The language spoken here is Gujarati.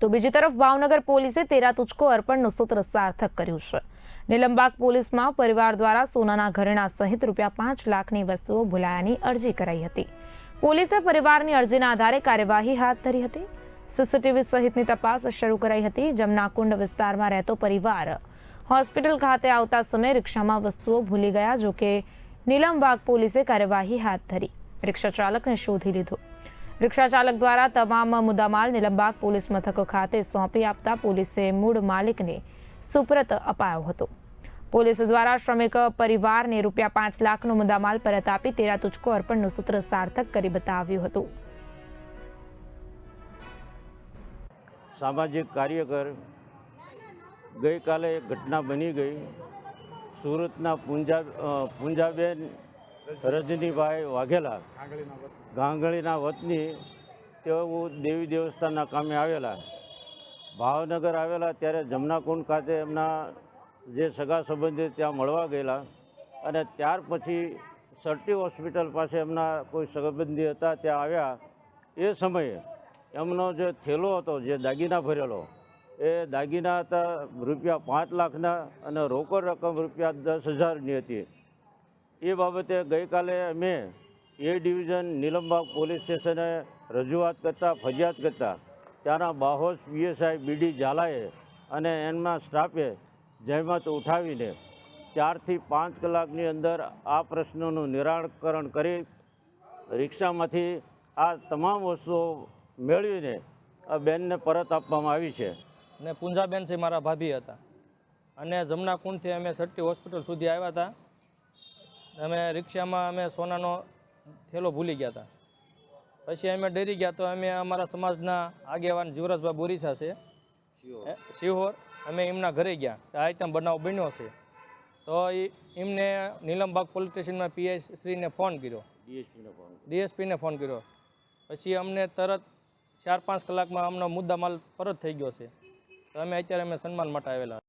તો બીજી તરફ ભાવનગર પોલીસે તેરા તુચકો અર્પણનું સૂત્ર સાર્થક કર્યું છે. નિલંબાગ પોલીસમાં પરિવાર દ્વારા સોનાના ઘરેણા સહિત રૂપિયા પાંચ લાખની વસ્તુઓ ભૂલાયાની અરજી કરાઈ હતી. પોલીસે પરિવારની અરજીના આધારે કાર્યવાહી હાથ ધરી હતી. સીસીટીવી સહિતની તપાસ શરૂ કરાઈ હતી. જમનાકુંડ વિસ્તારમાં રહેતો પરિવાર હોસ્પિટલ ખાતે આવતા સમયે રિક્ષામાં વસ્તુઓ ભૂલી ગયા, જોકે નિલમબાગ પોલીસે કાર્યવાહી હાથ ધરી. રિક્ષા ચાલકને શોધી લીધો. રિક્ષા ચાલક દ્વારા તમામ મુદ્દામાલ નિલંબાગ પોલીસ મથક ખાતે સોંપી આપતા પોલીસે મૂળ માલિકને સુપ્રત અપાયો હતો. પોલીસ દ્વારા શ્રમિક પરિવારને રૂપિયા પાંચ લાખનો મુદ્દામાલ પરત આપી તેરા તુચકો અર્પણનું સૂત્ર સાર્થક કરી બતાવ્યું હતું. સામાજિક કાર્યકર ગઈકાલે ઘટના બની ગઈ. સુરતના પૂંજા પુંજાબેન રજનીભાઈ વાઘેલા ગાંગળીના વતની તેઓ દેવી દેવસ્થાનના કામે આવેલા. ભાવનગર આવેલા ત્યારે જમનાકુંડ ખાતે એમના જે સગા સંબંધી ત્યાં મળવા ગયેલા. અને ત્યાર પછી સરટી હોસ્પિટલ પાસે એમના કોઈ સંબંધી હતા ત્યાં આવ્યા. એ સમયે એમનો જે થેલો હતો જે દાગીના ભરેલો એ દાગીના હતા રૂપિયા પાંચ લાખના અને રોકડ રકમ રૂપિયા દસ હજારની હતી. એ બાબતે ગઈકાલે અમે એ ડિવિઝન નીલમબાગ પોલીસ સ્ટેશને રજૂઆત કરતા, ફરિયાદ કરતા, ત્યાંના બાહોશ પીએસઆઈ બીડી ઝાલાએ અને એમના સ્ટાફે જહેમત ઉઠાવીને ચારથી પાંચ કલાકની અંદર આ પ્રશ્નોનું નિરાકરણ કરી રિક્ષામાંથી આ તમામ વસ્તુઓ મેળવીને આ બેનને પરત આપવામાં આવી છે. અને પુંજાબેન છે મારા ભાભી હતા. અને જમના કુંડથી અમે સટ્ટી હોસ્પિટલ સુધી આવ્યા હતા. અમે રિક્ષામાં અમે સોનાનો થેલો ભૂલી ગયા હતા. પછી અમે ડરી ગયા તો અમે અમારા સમાજના આગેવાન જીવરાજભાઈ બોરીસા છે. સિહોર. અમે એમના ઘરે ગયા. આ રીતે બનાવ બન્યો છે. તો એમને નીલમબાગ પોલીસ સ્ટેશનમાં પીઆઈ શ્રીને ફોન કર્યો. ડીએસપીને ફોન ડીએસપીને ફોન કર્યો. પછી અમને તરત ચાર પાંચ કલાકમાં અમનો મુદ્દા માલ પરત થઈ ગયો છે. તો અમે અત્યારે અમે સન્માન માટે આવેલા